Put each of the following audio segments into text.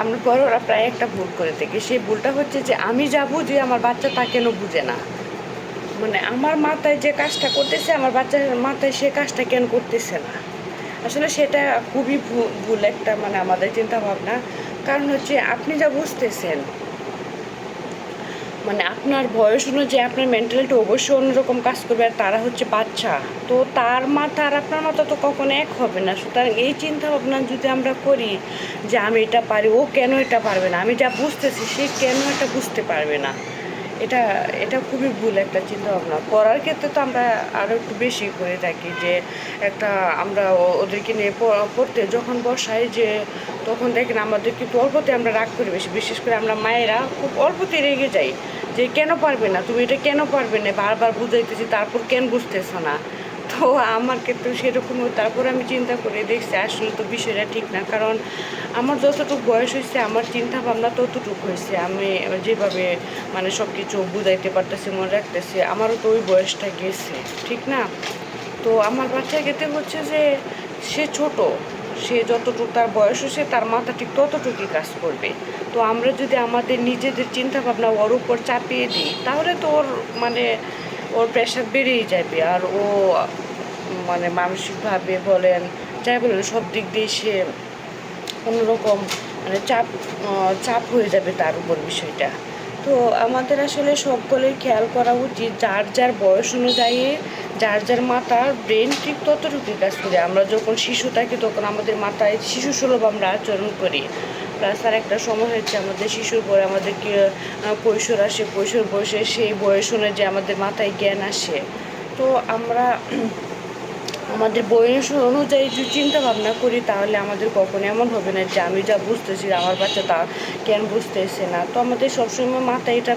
আমরা বড়রা প্রায় একটা ভুল করে থাকি সেই ভুলটা হচ্ছে যে আমি যা বুঝি আমার বাচ্চা তা কেন বুঝে না। মানে আমার মাথায় যে কাজটা করতেছে, আমার বাচ্চার মাথায় সে কাজটা কেন করতেছে না। আসলে সেটা খুবই ভুল একটা মানে আমাদের চিন্তা ভাবনা কারণ হচ্ছে আপনি যা বুঝতেছেন মানে আপনার বয়স অনুযায়ী আপনার মেন্টালিটি অবশ্যই অন্যরকম কাজ করবে আর তারা হচ্ছে বাচ্চা। তো তার মাথা আর আপনার মাথা তো কখনো এক হবে না। সুতরাং এই চিন্তা ভাবনা যদি আমরা করি যে আমি এটা পারি, ও কেন এটা পারবে না? আমি যা বুঝতেছি সে কেন এটা বুঝতে পারবে না? এটা এটা খুবই ভুল একটা চিন্তা ভাবনা পড়ার ক্ষেত্রে তো আমরা আরও একটু বেশি করে থাকি যে, একটা আমরা ওদেরকে নিয়ে পড়তে যখন বসাই যে, তখন দেখেন আমাদের কিন্তু অল্পতে আমরা রাগ করি বেশি। বিশেষ করে আমরা মায়েরা খুব অল্পতে রেগে যাই যে, কেন পারবে না? তুমি এটা কেন পারবে না? বারবার বুঝাইতেছি, তারপর কেন বুঝতেছো না? তো আমার ক্ষেত্রে সেরকম তারপরে আমি চিন্তা করে দেখছি আসলে তো বিষয়টা ঠিক না। কারণ আমার যতটুকু বয়স হয়েছে, আমার চিন্তা ভাবনা ততটুকু হয়েছে। আমি যেভাবে মানে সব কিছু বুঝাইতে পারতেছি, মনে রাখতেছি, আমারও তো ওই বয়সটা গেছে। ঠিক না? তো আমার বাচ্চা ক্ষেত্রে হচ্ছে যে সে ছোট, সে যতটুকু তার বয়স হয়েছে, তার মাথা ঠিক ততটুকুই কাজ করবে। তো আমরা যদি আমাদের নিজেদের চিন্তা ভাবনা ওর উপর চাপিয়ে দিই, তাহলে তো ওর মানে ওর প্রেশার বেড়েই যাবে আর ও মানে মানসিকভাবে বলেন, যাই বলেন, সব দিক দিয়ে সে অন্যরকম মানে চাপ চাপ হয়ে যাবে তার উপর বিষয়টা। তো আমাদের আসলে সকলের খেয়াল করা উচিত যার যার বয়স অনুযায়ী যার যার মাথার ব্রেন ঠিক ততটুকু কাজ করে। আমরা যখন শিশু থাকি তখন আমাদের মাথায় শিশু সুলভ আমরা আচরণ করি। প্লাস আর একটা সময় হচ্ছে আমাদের শিশুর পরে আমাদেরকে আহ, কৈশোর আসে কৈশোর বয়সে সেই বয়স অনুযায়ী আমাদের মাথায় জ্ঞান আসে। তো আমরা আমাদের বয়স অনুযায়ী যদি চিন্তা ভাবনা করি, তাহলে আমাদের কখনো এমন হবে না যে আমি যা বুঝতেছি আমার বাচ্চা তা কেন বুঝতেছে না। তো আমাদের সবসময় মাথায় এটা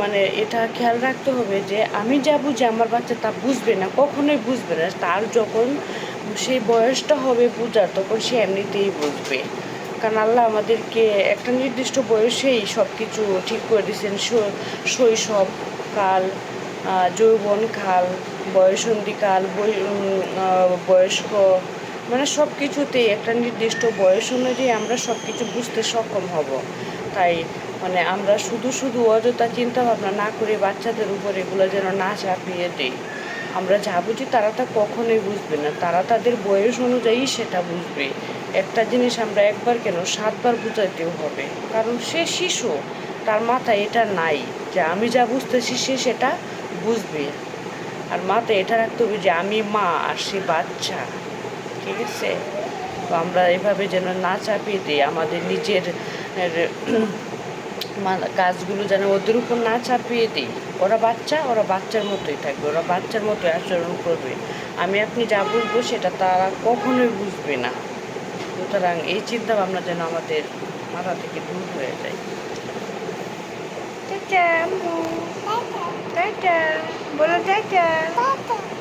মানে এটা খেয়াল রাখতে হবে যে আমি যা বুঝি আমার বাচ্চা তা বুঝবে না, কখনোই বুঝবে না। তার যখন সেই বয়সটা হবে বুঝার, তখন সে এমনিতেই বুঝবে। কারণ আল্লাহ আমাদেরকে একটা নির্দিষ্ট বয়সেই সব কিছু ঠিক করে দিয়েছেন। শৈশব, কাল যৌবনকাল বয়সন্ধিকাল বয়স্ক মানে সব কিছুতেই একটা নির্দিষ্ট বয়স অনুযায়ী আমরা সব কিছু বুঝতে সক্ষম হব। তাই মানে আমরা শুধু শুধু অযথা চিন্তা ভাবনা না করে বাচ্চাদের উপর এগুলো যেন না চাপিয়ে দিই। আমরা যা বুঝি তারা তা কখনোই বুঝবে না। তারা তাদের বয়স অনুযায়ী সেটা বুঝবে। একটা জিনিস আমরা একবার কেন সাতবার বুঝাইতেও হবে। কারণ সে শিশু, তার মাথায় এটা নাই যে আমি যা বুঝতেছি সে সেটা বুঝবে। আর মাথায় এটা রাখতে হবে যে আমি মা আর সে বাচ্চা। ঠিক আছে? তো আমরা এভাবে যেন না চাপিয়ে দিই আমাদের নিজের মা- কাজগুলো যেন ওদের উপর না চাপিয়ে দিই। ওরা বাচ্চা, ওরা বাচ্চার মতোই থাকবে, ওরা বাচ্চার মতোই আচরণ করবে। আমি আপনি যা বুঝব সেটা তারা কখনোই বুঝবে না। সুতরাং এই চিন্তা ভাবনা যেন আমাদের মাথা থেকে দূর হয়ে যায়। Burada. Burada. Burada.